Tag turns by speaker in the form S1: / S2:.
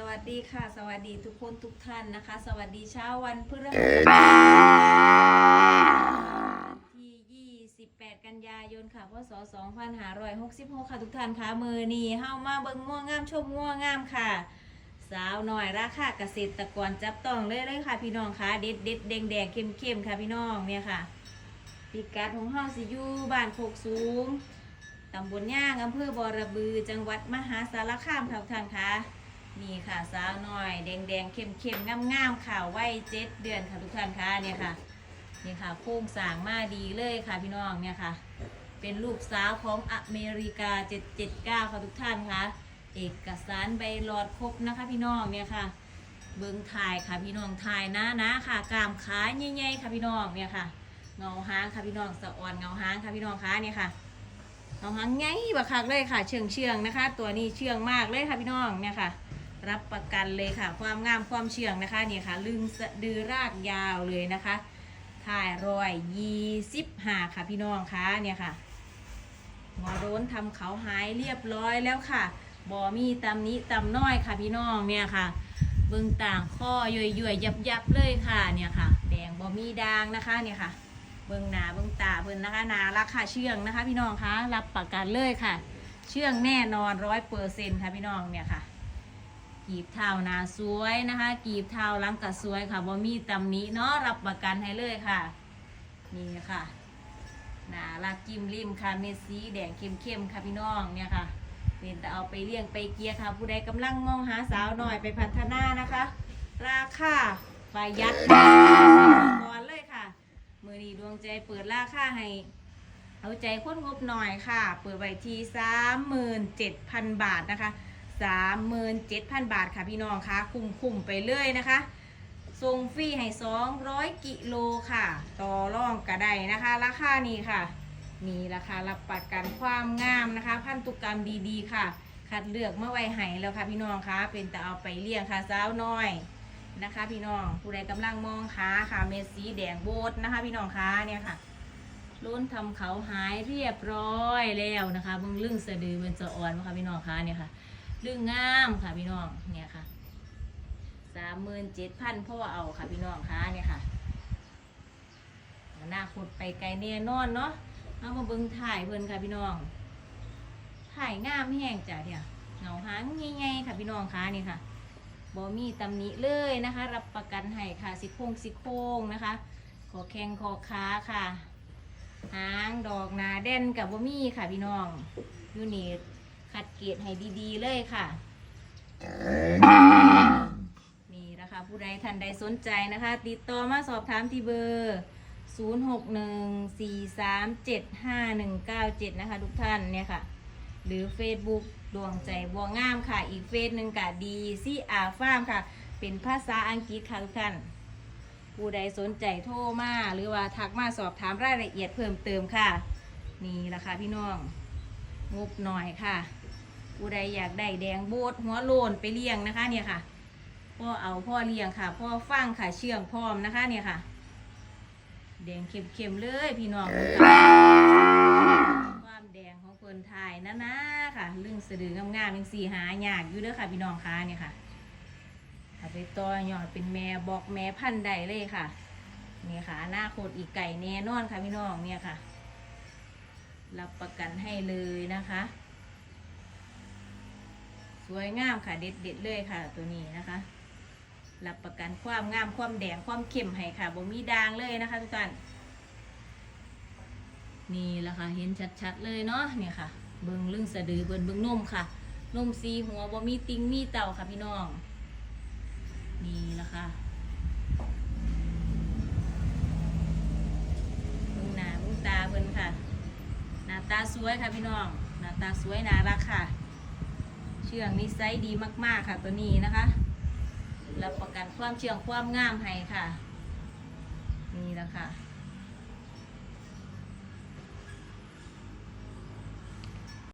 S1: สวัสดีค่ะ สวัสดีทุกคนทุกท่านนะคะ สวัสดีเช้าวันพฤหัสที่ 28 กันยายนค่ะพศ2566 ค่ะทุกท่านค่ะมือนี้เฮามาเบิ่งง่วงงามชมง่วงงามค่ะ สาวหน่อยราคาเกษตรกรจับต้องเลยเลยค่ะ พี่น้องค่ะเด็ดเด็ดแดงแดงเข้มเข้มค่ะพี่น้องเนี่ยค่ะพิกัดของเฮาสิอยู่บ้านโคกสูงตำบลย่างอำเภอบอระบือ จังหวัดมหาสารคามค่ะทุกท่านค่ะ นี่ค่ะสาวน้อย แดงแดงๆเข้มเข้มงามงามๆค่ะวัยเจ็ดเดือนค่ะทุกท่านค่ะเนี่ยค่ะนี่ค่ะโค้งสร้างมาดีเลยค่ะพี่น้องเนี่ยค่ะ เป็นลูกสาวของอเมริกา 779 ค่ะทุกท่านค่ะ เอกสารใบหลอดครบนะคะพี่น้องเนี่ยค่ะ เบิ้งถ่ายค่ะพี่น้องถ่ายนะนะค่ะกามขาใหญ่ๆค่ะพี่น้องเนี่ยค่ะเงาหางค่ะพี่น้องสะอ่อนเงาหางค่ะพี่น้องคะเนี่ยค่ะเอาหางไงบักคักเลยค่ะ เชื่องเชื่องนะคะ ตัวนี้เชื่องมากเลยค่ะพี่น้องเนี่ยค่ะ รับประกันเลยค่ะ ความงามความเชื่องนะคะนี่ค่ะลึงสะดือรากยาวเลยนะคะถ่ายรอยยี่สิบห้าค่ะพี่น้องคะเนี่ยค่ะหมอโดนทำเขาหายเรียบร้อยแล้วค่ะบอมีตำนี้ตำน้อยค่ะพี่น้องเนี่ยค่ะ เบื้องต่างข้อย่อยๆยับยับเลยค่ะเนี่ยค่ะ แดงบอมีดางนะคะเนี่ยค่ะ เบื้องหน้าเบื้องตาเพิ่นนะคะนาราคาเชื่องนะคะ พี่น้องคะรับประกันเลยค่ะ เชื่องแน่นอนร้อยเปอร์เซ็นต์ค่ะพี่น้องเนี่ยค่ะ กีบเท้านาสวยนะคะ กีบเท้าหลังกัสวยค่ะบ่มีตำหนี้เนาะรับประกันให้เลยค่ะ นี่ค่ะหนาลากิมริมค่ะเมสีแดงเข้มๆค่ะพี่น้องเนี่ยค่ะเป็นแต่เอาไปเลี้ยงไปเกียร์ค่ะ ผู้ใดกำลังมองหาสาวหน่อยไปพัฒนานะคะ ราคาประหยัดก่อนเลยค่ะ มือนี้ดวงใจเปิดราคาให้ เอาใจคนงบหน่อยค่ะ เปิดไว้ที่สามหมื่นเจ็ดพันบาทนะคะ สามหมื่นเจ็ดพันบาทค่ะพี่น้องคะคุ้มคุ้มๆไปเลยนะคะส่งฟรีให้สองร้อยกิโลค่ะ ต่อร่องกระไดนะคะ ราคานี้ค่ะมีราคารับประกันความงามนะคะ พันธุกรรมดีๆค่ะ คัดเลือกเมื่อไว้ให้แล้วค่ะพี่น้องคะเป็นแต่เอาไปเลี้ยงค่ะสาวน้อยนะคะ พี่น้องผู้ใดกำลังมองหาค่ะเมดสีแดงโบดนะคะ พี่น้องคะเนี่ยค่ะล้นทำเขาหายเรียบร้อยแล้วนะคะเบิ่งลึ่งสะดือเป็นสะอ่อนค่ะพี่น้องคะเนี่ยค่ะ ลึ่งงามค่ะพี่น้องเนี่ยค่ะสามหมื่นเจ็ดพันพ่อเอาค่ะพี่น้องคะเนี่ยค่ะหน้าคดไปไกลแน่นอนเนาะเอามาเบิ่งถ่ายเพิ่นค่ะพี่น้อง ถ่ายงามแห้งจ้ะเนี่ยเงาหางใหญ่ๆค่ะพี่น้องคะนี่ค่ะบอมีตำหนิเลยนะคะ รับประกันให้ค่ะสิโครงสิโครงนะคะขอแข้งขอขาค่ะ หางดอกนาเด่นกับบอมีค่ะพี่น้องยูนิต คัดเกรดให้ดีๆเลยค่ะ นี่นะคะ ผู้ใดท่านใดสนใจนะคะ ติดต่อมาสอบถามที่เบอร์ 0614375197 นะคะ ทุกท่านเนี่ยค่ะ หรือ Facebook ดวงใจบัวงามค่ะ อีกเฟซหนึ่งค่ะดีซีอาฟามค่ะ เป็นภาษาอังกฤษค่ะทุกท่านผู้ใดสนใจโทรมาหรือว่าทักมาสอบถามรายละเอียดเพิ่มเติมค่ะ นี่ละค่ะพี่น้องงบหน่อยค่ะ ผู้ใดอยากได้แดงโบดหัวโลนไปเลี้ยงนะคะเนี่ยค่ะพ่อเอาพ่อเลี้ยงค่ะพ่อฟังค่ะเชื่องพร้อมนะคะเนี่ยค่ะ แดงเข้มๆเลยพี่น้องความแดงของคนไทยนะนะค่ะลึงสะดืองามๆยังสีหายากอยู่เด้อค่ะ พี่น้องคะเนี่ยค่ะถ้าไปต่อยอดเป็นแม่บอกแม่พันใดเลยค่ะเนี่ยค่ะอนาคตรอีกไก่แน่นอนค่ะพี่น้องเนี่ยค่ะ รับประกันให้เลยนะคะ สวยงามค่ะเด็ดเด็ดเลยค่ะ ตัวนี้นะคะ รับประกันความงามความแดงความเข้มให้ค่ะบ่มีด่างเลยนะคะทุกท่านนี่แหละค่ะเห็นชัดๆเลยเนาะเนี่ยค่ะ เบิ้งลึงสะดือเบิ้งเบิ้งนมค่ะนมสีหัวบ่มีติงมีเต่าค่ะพี่น้อง นี่แหละค่ะเบิ้งหน้าเบิ้งตาเบิ้งค่ะ หน้าตาสวยค่ะพี่น้อง หน้าตาสวยน่ารักค่ะ เชื่องนี่ไซส์ดีมากๆค่ะตัวนี้นะคะรับประกันความเชื่องความงามให้ค่ะ นี่แหละค่ะ